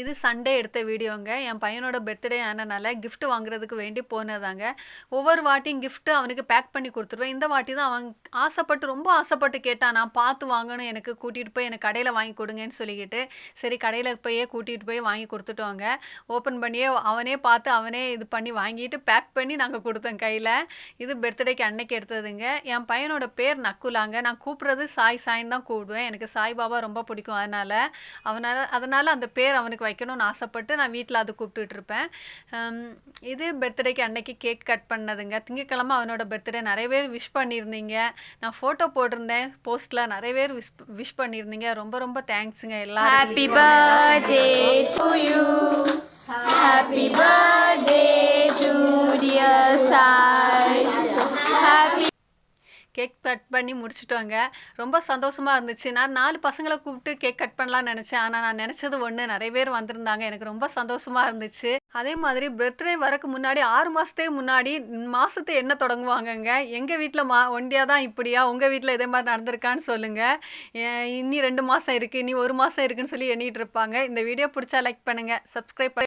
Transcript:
இது சண்டே எடுத்த வீடியோங்க. என் பையனோட பர்த்டே ஆனனால கிஃப்ட் வாங்குறதுக்கு வேண்டி போனதாங்க. ஒவ்வொரு வாட்டியும் கிஃப்ட்டு அவனுக்கு பேக் பண்ணி கொடுத்துருவேன். இந்த வாட்டி தான் அவன் ஆசைப்பட்டு ரொம்ப ஆசைப்பட்டு கேட்டான். நான் பார்த்து வாங்கணும் எனக்கு கூட்டிகிட்டு போய் எனக்கு கடையில் வாங்கி கொடுங்கன்னு சொல்லிக்கிட்டு. சரி கடையில் போயே கூட்டிகிட்டு போய் வாங்கி கொடுத்துட்டோங்க. ஓப்பன் பண்ணியே அவனே பார்த்து அவனே இது பண்ணி வாங்கிட்டு பேக் பண்ணி நாங்கள் கொடுத்தோம் கையில். இது பர்த்டேக்கு அன்னைக்கு எடுத்ததுங்க. என் பையனோட பேர் நக்குலாங்க. நான் கூப்பிட்றது சாய் சாய்ன்னு தான் கூப்பிடுவேன். எனக்கு சாய்பாபா ரொம்ப பிடிக்கும். அதனால் அவனால் அதனால் அந்த பேர் அவனுக்கு வைக்கணும்னு ஆசைப்பட்டு நான் வீட்டில் அது கூப்பிட்டுட்டு இருப்பேன் இது பர்த்டேக்கு அன்னைக்கு கேக் கட் பண்ணதுங்க. திங்கக்கிழமை அவனோட பர்த்டே நிறைய பேர் விஷ் பண்ணியிருந்தீங்க. நான் ஃபோட்டோ போட்டிருந்தேன். போஸ்ட்டில் நிறைய பேர் விஷ் விஷ் பண்ணியிருந்தீங்க. ரொம்ப ரொம்ப தேங்க்ஸுங்க Happy happy birthday to you happy birthday to dear Sai happy cake cut பண்ணி முடிச்சிட்டோங்க. ரொம்ப சந்தோஷமாக இருந்துச்சு. நான் நாலு பசங்களை கூப்பிட்டு கேக் கட் பண்ணலாம்னு நினச்சேன். ஆனால் நான் நினச்சது ஒன்று நிறைய பேர் வந்திருந்தாங்க. எனக்கு ரொம்ப சந்தோஷமா இருந்துச்சு. அதே மாதிரி பர்த்டே வரக்கு முன்னாடி ஆறு மாதத்துக்கு முன்னாடி மாதத்தை என்ன தொடங்குவாங்கங்க? எங்கள் வீட்டில் மா ஒண்டியாக தான் இப்படியா? உங்கள் வீட்டில் இதே மாதிரி நடந்திருக்கான்னு சொல்லுங்கள் இன்னி ரெண்டு மாதம் இருக்குது இனி ஒரு மாதம் இருக்குன்னு சொல்லி எண்ணிகிட்டு இருப்பாங்க. இந்த வீடியோ பிடிச்சா லைக் பண்ணுங்கள் சப்ஸ்கிரைப் பண்ணி